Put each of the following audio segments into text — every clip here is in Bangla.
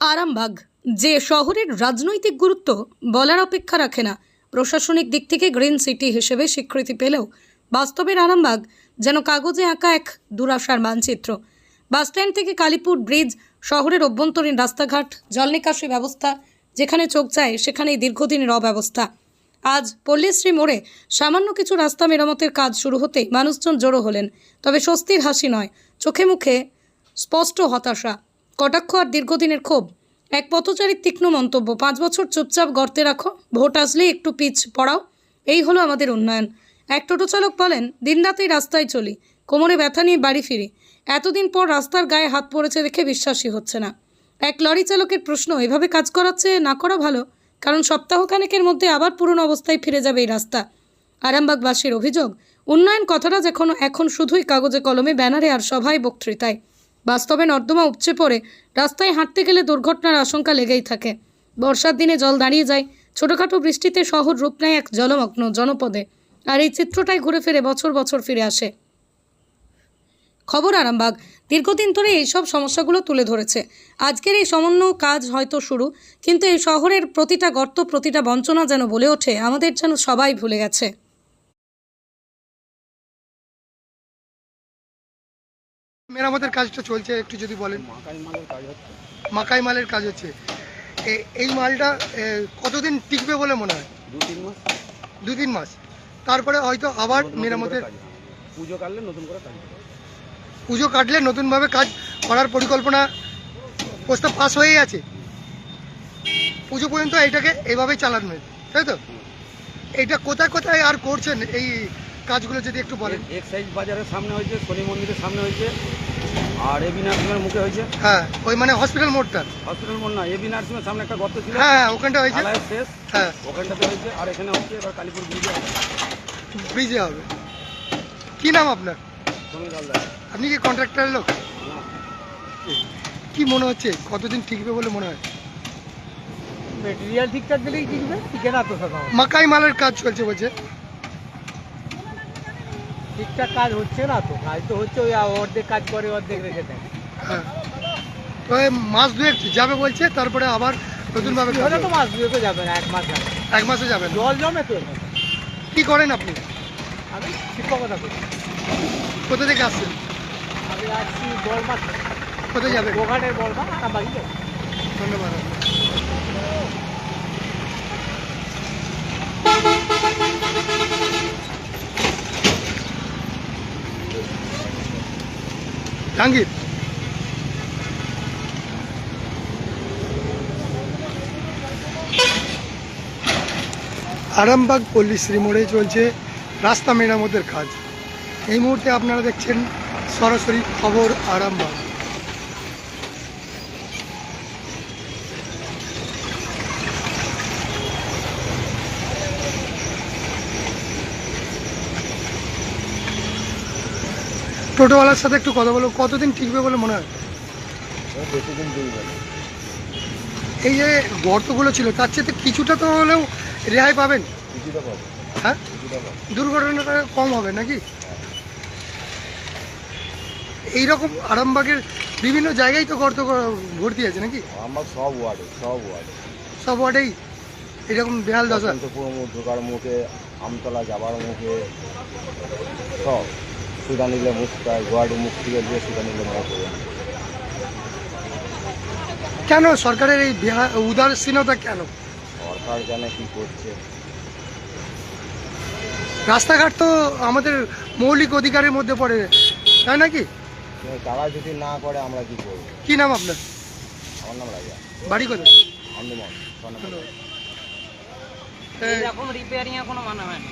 আরামবাগ। যে শহরের রাজনৈতিক গুরুত্ব বলার অপেক্ষা রাখে না, প্রশাসনিক দিক থেকে গ্রিন সিটি হিসেবে স্বীকৃতি পেলেও বাস্তবের আরামবাগ যেন কাগজে আঁকা এক দুরাশার মানচিত্র। বাসস্ট্যান্ড থেকে কালীপুর ব্রিজ শহরের অভ্যন্তরীণ রাস্তাঘাট জল নিকাশি ব্যবস্থা, যেখানে চোখ যায়, সেখানেই দীর্ঘদিনের অব্যবস্থা। আজ পল্লীশ্রী মোড়ে সামান্য কিছু রাস্তা মেরামতের কাজ শুরু হতেই মানুষজন জড়ো হলেন, তবে স্বস্তির হাসি নয়, চোখে মুখে স্পষ্ট হতাশা। কটাক্ষ আর দীর্ঘদিনের ক্ষোভ। এক পথচারীর তীক্ষ্ণ মন্তব্য, পাঁচ বছর চুপচাপ গর্তে রাখো, ভোট আসলেই একটু পিচ পড়াও, এই হলো আমাদের উন্নয়ন। এক টোটো চালক বলেন, দিনরাতেই রাস্তায় চলি, কোমরে ব্যথা নিয়ে বাড়ি ফিরি, এতদিন পর রাস্তার গায়ে হাত পড়েছে দেখে বিশ্বাসই হচ্ছে না। এক লরি চালকের প্রশ্ন, এভাবে কাজ করাচ্ছে না করা ভালো? কারণ সপ্তাহখানেকের মধ্যে আবার পুরনো অবস্থায় ফিরে যাবে এই রাস্তা। আরামবাগবাসীর অভিযোগ, উন্নয়ন কথাটা যখন এখন শুধুই কাগজে কলমে, ব্যানারে আর সভায় বক্তৃতায়। বাস্তবে নর্দমা উপচে পড়ে, রাস্তায় হাঁটতে গেলে দুর্ঘটনার আশঙ্কা লেগেই থাকে। বর্ষার দিনে জল দাঁড়িয়ে যায়, ছোটোখাটো বৃষ্টিতে শহর রূপ নেয় এক জলমগ্ন জনপদে। আর এই চিত্রটাই ঘুরে ফিরে বছর বছর ফিরে আসে। খবর আরামবাগ। দীর্ঘদিন ধরে এইসব সমস্যাগুলো তুলে ধরেছে। আজকের এই সমন্য কাজ হয়তো শুরু, কিন্তু এই শহরের প্রতিটা গর্ত, প্রতিটা বঞ্চনা যেন বলে ওঠে, আমাদের যেন সবাই ভুলে গেছে। মেরামতের কাজটা চলছে একটু যদি বলেন। মাকাই মালের কাজ হচ্ছে। মাকাই মালের কাজ হচ্ছে এ- এই মালটা কতদিন টিকবে বলে মনে হয়? দু তিন মাস। দু তিন মাস। তারপরে হয়তো আবার মেরামতের পুজো কাটলে নতুন করে কাজ পুজো কাটলে নতুনভাবে কাজ করার পরিকল্পনা প্রস্তাব পাস হয়ে আছে। পুজো পর্যন্ত এটাকে এভাবেই চালানো তাই তো? এটা কোথায় কোথায় আর করছেন এই কাজগুলো যদি একটু বলেন। এক্সাইজ বাজারের সামনে হয়েছে শনি মন্দিরের সামনে হয়েছে আর এবি নার্সিংয়ের মুখে হয়েছে। হ্যাঁ ওই মানে হসপিটাল মোড়টা হসপিটাল মোড় না এবি নার্সিংয়ের সামনে একটা গর্ত ছিল। হ্যাঁ হ্যাঁ ওখানটা হয়েছে। শেষ। হ্যাঁ। ওখানটাতে হয়েছে আর এখানে হচ্ছে এবার কালীপুর ব্রিজে হবে। ব্রিজে হবে। কি নাম আপনার? আপনি কি কন্ট্রাক্টরের লোক? কি মনে হচ্ছে? কতদিন টিকবে বলে মনে হয়? মেটেরিয়াল ঠিকঠাক দিলেই টিকবে টিকে না তো মাকাই মালের কাজ চলছে বলছে। ঠিকঠাক কাজ হচ্ছে না তো? কাজ তো হচ্ছে ওই অর্ধেক কাজ করে অর্ধেক রেখে দেয়। হ্যাঁ। তো মাস দুয়েক যাবে বলছে তারপরে আবার নতুনভাবে হলে তো। মাস দুয়ে তো যাবে না এক মাস যাবে। এক মাসে যাবেন জল জমে তো। কি করেন আপনি? আমি শিক্ষকতা করি। কোথা থেকে আসছেন? আমি আসছি বর্মা কোথায় যাবেন? গোঘাটের বর্মা আরামবাগি যাব। ধন্যবাদ জাহাঙ্গীর। আরামবাগ পল্লী শ্রীমোড়ে চলছে রাস্তা মেরামতের কাজ। এই মুহূর্তে আপনারা দেখছেন সরাসরি খবর আরামবাগ। টোটোওয়ালার সাথে একটু কথা বলব কতদিন টিকবে বলে মনে হয়? এই যে গর্তগুলো ছিল তার চেয়ে কিছুটা তো হলেও রেহাই পাবেন। হ্যাঁ? দুর্ঘটনাটা কম হবে নাকি? এইরকম আরামবাগের বিভিন্ন জায়গায় তো গর্ত ভর্তি আছে নাকি? আমার সব ওয়ার্ডে সব ওয়ার্ডে। সব ওয়ার্ডেই? এরকম বেহাল দশা? মুখে আমতলা যাবার মুখে সব। সুদানিলে মুখটায় গোয়াডি মুখ থেকে দিয়ে সুদানিলে মুখ পর্যন্ত কেন সরকারের এই উদাসীনতা কেন? সরকার জানে কি করছে। রাস্তাঘাট তো আমাদের মৌলিক অধিকারের মধ্যে পড়ে তাই নাকি? তারা যদি না করে আমরা কি করব? কি নাম আপনার? আমার নাম রাজা। বাড়ি কোথায়? আন্দোলন এরকম রিপেয়ারিং কোনো মানে হয় না।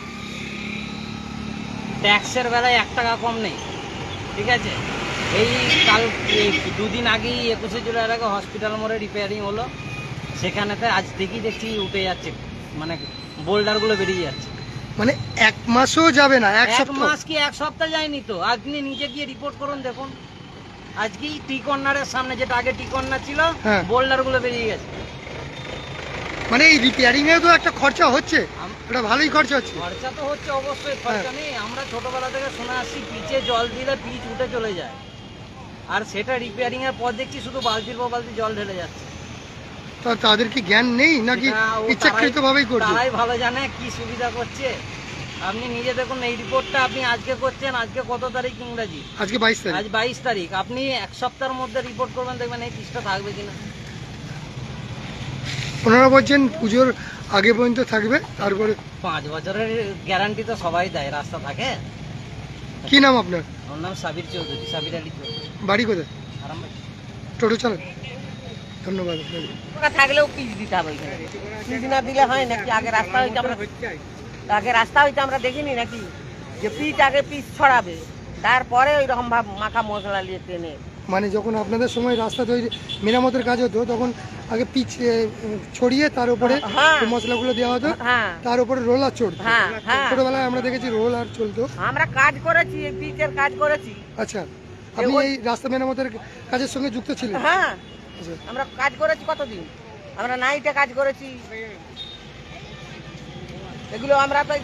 ট্যাক্সের বেলায় এক টাকা কম নেই। ঠিক আছে? এই কাল দুদিন আগেই একুশে জুলাই আগে হসপিটাল মোড়ে রিপেয়ারিং হলো। সেখানেতে আজ দেখি দেখছি উঠে যাচ্ছে মানে বোল্ডারগুলো বেরিয়ে যাচ্ছে। মানে এক মাসও যাবে না এক সপ্তাহ? মাস কি এক সপ্তাহ যায়নি তো? আপনি নিজে গিয়ে রিপোর্ট করুন দেখুন। আজকেই টি কর্নারের সামনে যেটা আগে টি কর্নার ছিল হ্যাঁ। বোল্ডারগুলো বেরিয়ে গেছে। মানে এই রিপেয়ারিং এ তো একটা খরচা হচ্ছে। এটা ভালোই খরচা হচ্ছে। খরচা তো হচ্ছে অবশ্যই খরচা নেই। আমরা ছোটবেলা থেকে শুনে আসছি পিচে জল দিলে পিচ উঠে চলে যায়। আর সেটা রিপেয়ারিং এর পর দেখছি শুধু বালতির পর বালতি জল ঢেলে যাচ্ছে। তা তাদের কি জ্ঞান নেই নাকি ইচ্ছাকৃত ভাবেই করছে? তারাই ভালো জানে কি সুবিধা করছে। আপনি নিজে দেখুন এই রিপোর্টটা আপনি আজকে করছেন আজকে কত তারিখ ইংরাজি? আজকে বাইশ তারিখ। আজ বাইশ তারিখ। আপনি এক সপ্তাহের মধ্যে রিপোর্ট করবেন দেখবেন এই পিসটা থাকবে কিনা। ওনারা বলছেন পুজোর আগে পর্যন্ত থাকবে তারপরে পাঁচ বছরের গ্যারান্টি তো সবাই দেয় রাস্তা থাকে। কি নাম আপনার? ওর নাম সাবির চৌধুরী সাবির আলী চৌধুরী। বাড়ি কোথায়? আরামবাগ। টোটো চালক ধন্যবাদ ওরা থাকলেও পিচ দিতে হবে পিচ না দিলে হয় নাকি? আগে রাস্তা হইতে আমরা আগে রাস্তা হইতে আমরা দেখিনি নাকি? যে পিচ আগে পিচ ছড়াবে। তারপরে ওই রকম ভাব মাখা মশলা নিয়ে টেনে। মানে যখন আপনাদের সময় রাস্তা তৈরি মেরামতের কাজ হতো তখন আগে পিচ ছড়িয়ে তার উপরে হ্যাঁ। এই মশলাগুলো দেওয়া হতো হ্যাঁ। তার উপরে রোলার চড়তো। হ্যাঁ হ্যাঁ। ছোটবেলায় আমরা দেখেছি রোলার চলতো। আমরা কাজ করেছি পিচের কাজ করেছি। আচ্ছা আপনি এই রাস্তা মেরামতের কাজের সঙ্গে যুক্ত ছিলেন? হ্যাঁ। আচ্ছা। আমরা কাজ করেছি কতদিন? আমরা নাইটে কাজ করেছি। এগুলো আমরা তো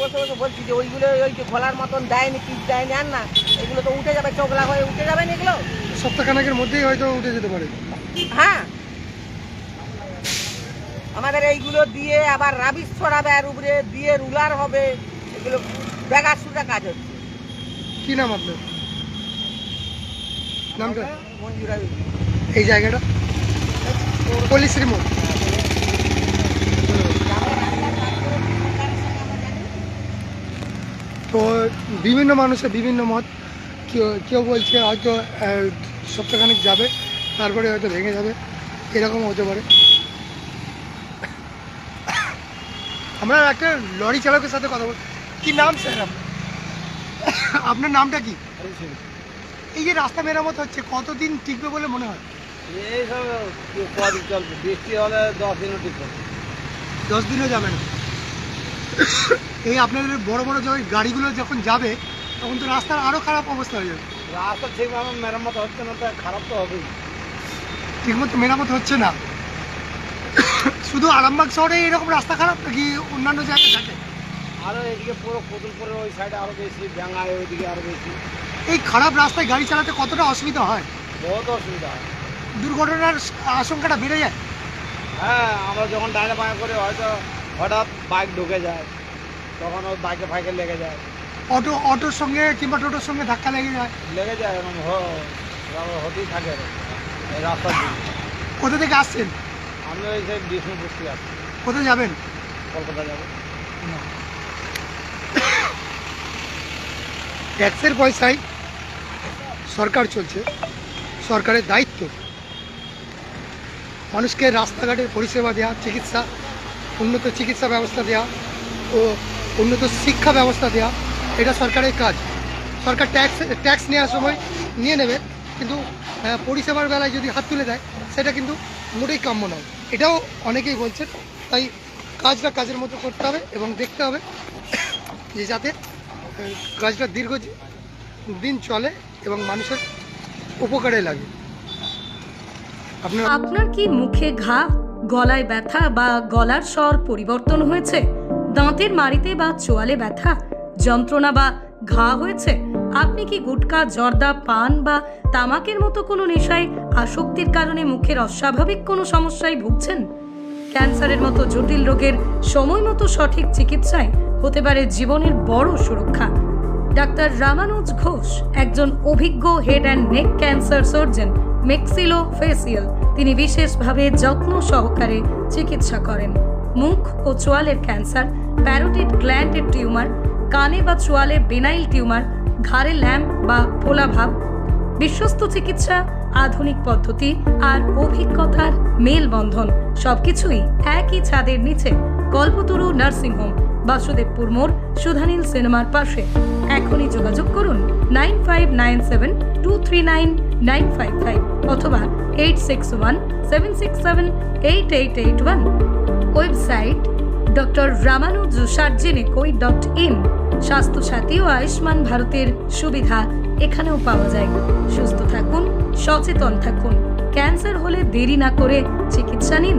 বসে বসে বলছি যে ওইগুলো ওই যে ঘোলার মতন দেয়নি পিচ দেয়নি আর না এগুলো তো উঠে যাবে চোখলা হয়ে উঠে যাবে না এগুলো? সপ্তাহখানেকের মধ্যেই হয়তো উঠে যেতে পারে। হ্যাঁ। আমাদের এইগুলো দিয়ে আবার রাবিশ ছড়াবে আর উপরে দিয়ে রুলার হবে। এগুলো বেগার সুটা কাজ হচ্ছে। কি নাম আপনার? নামটা? মঞ্জুরা এই জায়গাটা? পল্লীশ্রী মোড় তো বিভিন্ন মানুষের বিভিন্ন মত। কেউ কেউ বলছে হয়তো সপ্তাহখানেক যাবে তারপরে হয়তো ভেঙে যাবে এরকম হতে পারে। আমরা একটা লরি চালকের সাথে কথা বল কি নাম স্যার আপনার? নামটা কি? এই যে রাস্তা মেরামত হচ্ছে কতদিন টিকবে বলে মনে হয়? কদিন চলবে বৃষ্টি হলে দশ দিনও দশ দিনও যাবে না। এই আপনাদের বড় বড় যে গাড়িগুলো যখন যাবে তখন তো রাস্তার আরও খারাপ অবস্থা হয়ে যাবে। রাস্তা ঠিকভাবে মেরামত হচ্ছে না তো খারাপ তো হবেই। ঠিকমতো মেরামত হচ্ছে না। শুধু আরামবাগ শহরে এরকম রাস্তা খারাপ নাকি অন্যান্য জায়গায় থাকে? আরও এদিকে পুরো কতুলপুরের ওই সাইডে আরও বেশি ব্যাঙ্গায় ওইদিকে আরও বেশি। এই খারাপ রাস্তায় গাড়ি চালাতে কতটা অসুবিধা হয়? বহুত অসুবিধা হয়। দুর্ঘটনার আশঙ্কাটা বেড়ে যায়? হ্যাঁ আমরা যখন ডাইনে বাঁয়ে করে হয়তো হঠাৎ বাইক ঢুকে যায় তখন ওই বাইকে ফাইকে লেগে যায়। অটো অটোর সঙ্গে কিংবা টোটোর সঙ্গে ধাক্কা লেগে যায়? লেগে যায় এরকম হতেই থাকে। এই কোথা থেকে আসছেন? আমি ওই সেই বিষ্ণুপুর থেকে আসছি। কোথায় যাবেন? কলকাতা যাব। ট্যাক্সের পয়সায় সরকার চলছে। সরকারের দায়িত্ব। মানুষকে রাস্তাঘাটের পরিষেবা দেওয়া চিকিৎসা উন্নত চিকিৎসা ব্যবস্থা দেওয়া ও উন্নত শিক্ষা ব্যবস্থা দেওয়া এটা সরকারের কাজ। সরকার ট্যাক্স ট্যাক্স নেওয়ার সময় নিয়ে নেবে, কিন্তু পরিষেবার বেলায় যদি হাত তুলে দেয়, সেটা কিন্তু মোটেই কাম্য নয়। এটাও অনেকেই বলছেন, তাই কাজটা কাজের মতো করতে হবে এবং দেখতে হবে যে যাতে কাজটা দীর্ঘ দিন চলে এবং মানুষের উপকারে লাগে। আপনার আপনার কি মুখে ঘা, গলায় ব্যথা বা গলার স্বর পরিবর্তন হয়েছে? দাঁতের মাড়িতে বা চোয়ালে ব্যথা? যন্ত্রণা বা ঘা হয়েছে? আপনি কি গুটকা, জর্দা, পান বা তামাকের মতো কোনো নেশায় আসক্তির কারণে মুখের অস্বাভাবিক কোনো সমস্যায় ভুগছেন? ক্যান্সারের মতো জটিল রোগের সময় মতো সঠিক চিকিৎসায় হতে পারে জীবনের বড় সুরক্ষা। ডাক্তার রামানুজ ঘোষ, একজন অভিজ্ঞ head and neck cancer surgeon maxillo facial তিনি বিশেষভাবে যত্ন সহকারে চিকিৎসা করেন। মুখ ও চোয়ালের ক্যান্সার প্যারোটিড গ্ল্যান্ডের টিউমার কানে বা চোয়ালে বেনাইল টিউমার, ঘাড়ে ল্যাম্প বা ফোলাভাব বিশ্বস্ত চিকিৎসা, আধুনিক পদ্ধতি আর অভিজ্ঞতার মেলবন্ধন, সবকিছুই একই ছাদের নিচে কল্পতরু নার্সিংহোম বাসুদেবপুর মোড়, সুধানীল সিনেমার পাশে। এখনই যোগাযোগ করুন nine five nine seven two three nine nine five five অথবা eight six one seven six seven eight eight eight one. Website doctor Ramanuj সার্জেনিকোই dot in. Swasthya Sathi ও আয়ুষ্মান ভারতের সুবিধা এখানেও পাওয়া যায়। সুস্থ থাকুন, সচেতন থাকুন। ক্যান্সার হলে দেরি না করে চিকিৎসা নিন।